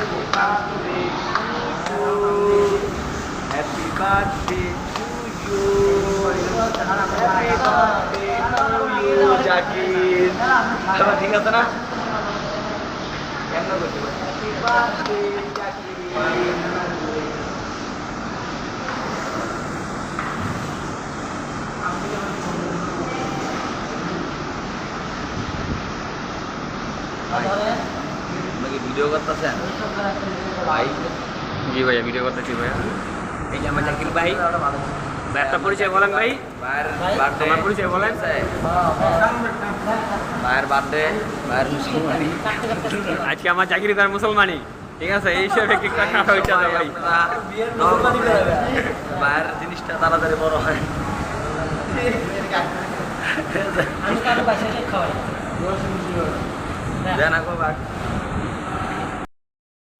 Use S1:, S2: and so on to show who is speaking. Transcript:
S1: happy birthday to you happy birthday to you Zakir সবাই ঠিক আছে না কেমন করতে হ্যাপি বার্থডে জাকির আপনাকে Video করতেছেন? ভাই?
S2: জি ভাইয়া ভিডিও করতেছি ভাইয়া।
S1: এই যে আমার জাকির ভাই
S2: একটা পরিচয় বলেন ভাই।
S1: ভাইয়ের বার্থডে
S2: আমার পরিচয় বলেন।
S1: ভাইয়ের বার্থডে ভাইয়ের মুসলমানি।
S2: আজকে আমার চাকরি তার মুসলমানি। ঠিক আছে এই হিসাবে কেক কাটা হয়েছে
S1: ভাই। ভাইয়ের জিনিসটা তাড়াতাড়ি বড় হয়। দেন আগো ভাই